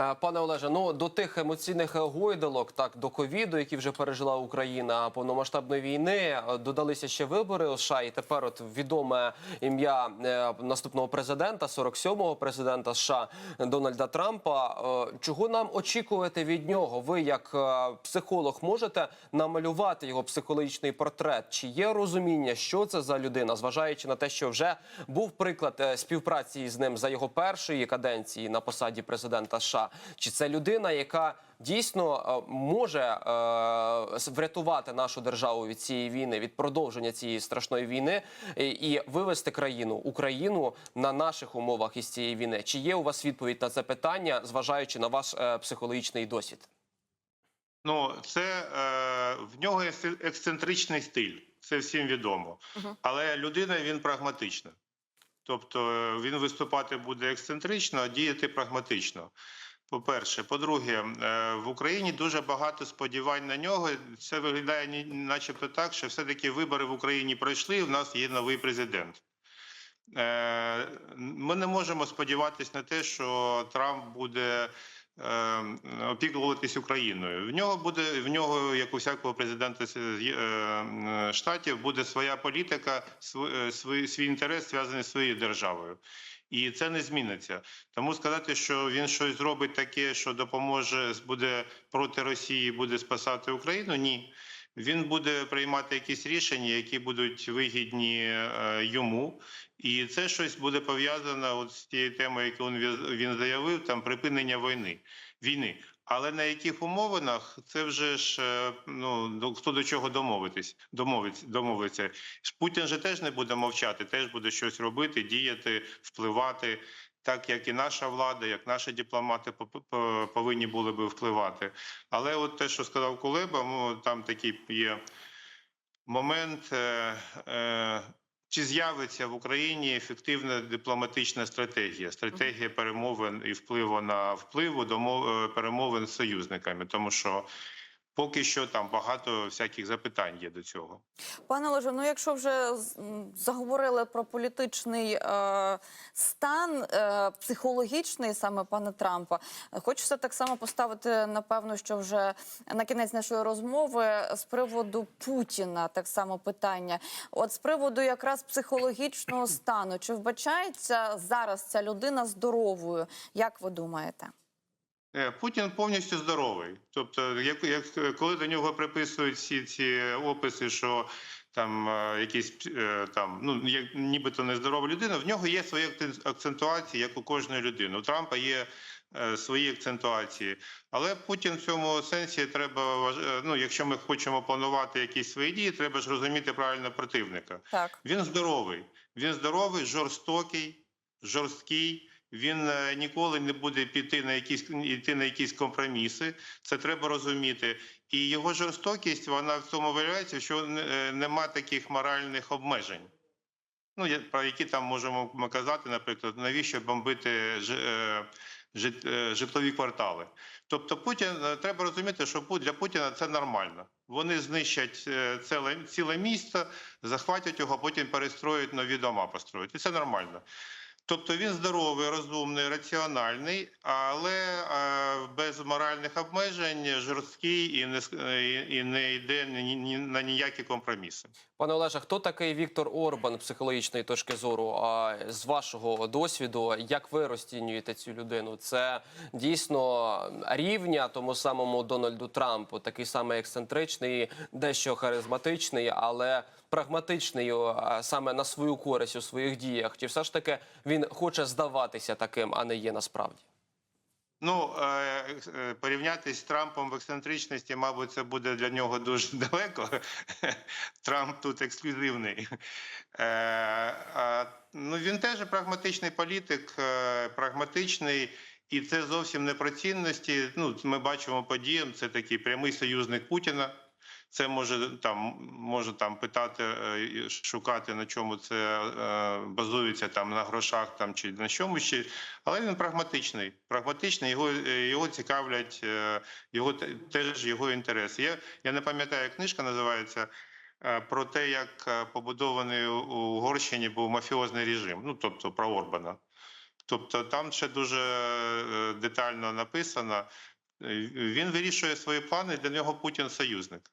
Е, Пане Олеже, ну до тих емоційних гойдалок, так до ковіду, які вже пережила Україна повномасштабної війни, е, додалися ще вибори у США, і тепер от відоме ім'я е, наступного президента, 47-го президента США Дональда Трампа. Е, Чого нам очікувати від нього? Ви, як е, психолог, можете намалювати його психологічний портрет? Чи є розуміння, що це за людина, зважаючи на те, що вже був приклад е, співпраці з ним за його першої каденції на посаді президента США? Чи це людина, яка дійсно е, може е, врятувати нашу державу від цієї війни, від продовження цієї страшної війни і, і вивести країну Україну на наших умовах із цієї війни? Чи є у вас відповідь на це питання, зважаючи на ваш е, психологічний досвід? Ну, це е, в нього є ексцентричний стиль, це всім відомо. Але людина він прагматична. Тобто е, він виступати буде ексцентрично, а діяти прагматично. По-перше, по-друге, е, в Україні дуже багато сподівань на нього. Це виглядає начебто так, що все-таки вибори в Україні пройшли, і в нас є новий президент. Е, Ми не можемо сподіватися на те, що Трамп буде е, опікуватись Україною. В нього буде в нього, як у всякого президента штатів, буде своя політика, свій, свій інтерес зв'язаний з своєю державою. І це не зміниться. Тому сказати, що він щось зробить таке, що допоможе, буде проти Росії, буде спасати Україну. Ні. Він буде приймати якісь рішення, які будуть вигідні е, йому, і це щось буде пов'язано от з тією темою, яку він заявив, там припинення війни. війни. Але на яких умовинах це вже ж е, ну хто до чого домовитись, домовиться, домовиться. Путін же теж не буде мовчати, теж буде щось робити, діяти, впливати. Так як і наша влада, як наші дипломати по- по- повинні були би впливати. Але от те, що сказав Кулеба, ну там такий є момент. Е, е, чи з'явиться в Україні ефективна дипломатична стратегія, стратегія перемовин і впливу на впливу домов е, перемовин з союзниками, тому що поки що там багато всяких запитань є до цього. Пане Олеже, ну якщо вже заговорили про політичний е, стан е, психологічний саме пана Трампа, хочеться так само поставити напевно, що вже на кінець нашої розмови з приводу Путіна так само питання. От з приводу якраз психологічного стану, чи вбачається зараз ця людина здоровою? Як ви думаєте? Е, Путін повністю здоровий. Тобто, як, як коли до нього приписують всі ці описи, що там е, якісь е, там, ну як нібито нездорова людина, в нього є свої акцентуації, як у кожної людини. У Трампа є свої акцентуації. Але Путін в цьому сенсі треба ну, якщо ми хочемо планувати якісь свої дії, треба ж розуміти правильно противника. Так. Він здоровий. Він здоровий, жорстокий, жорсткий. Він е, ніколи не буде піти на якісь йти на якісь компроміси. Це треба розуміти. І його жорстокість вона в тому виявляється, що е, нема таких моральних обмежень. Ну, про які там можемо казати, наприклад, навіщо бомбити е, житлові квартали. Тобто, Путін треба розуміти, що для Путіна це нормально. Вони знищать ціле, ціле місто, захватять його, потім перестроють нові дома, построять. І це нормально. Тобто він здоровий, розумний, раціональний, але е, без моральних обмежень, жорсткий і не і не йде на ніякі компроміси. Пане Олеже, хто такий Віктор Орбан психологічної точки зору? А з вашого досвіду, як ви розцінюєте цю людину? Це дійсно рівня тому самому Дональду Трампу, такий самий ексцентричний, дещо харизматичний, але прагматичний а, саме на свою користь у своїх діях. Чи все ж таки він хоче здаватися таким, а не є насправді? Ну е, е, порівнятись з Трампом в ексцентричності, мабуть, це буде для нього дуже далеко. Трамп тут ексклюзивний. Е, ну він теж прагматичний політик, прагматичний. І це зовсім не про цінності. Ну, ми бачимо по діям, це такий прямий союзник Путіна. Це може там може там питати, е, шукати на чому це е, базується там на грошах там чи на чому ще. Але він прагматичний. Прагматичний, його, е, його цікавлять, його теж його інтереси. Я, я не пам'ятаю, як книжка називається про те, як побудований у Угорщині був мафіозний режим. Ну тобто про Орбана. Тобто там ще дуже детально написано. Він вирішує свої плани. Для нього Путін союзник.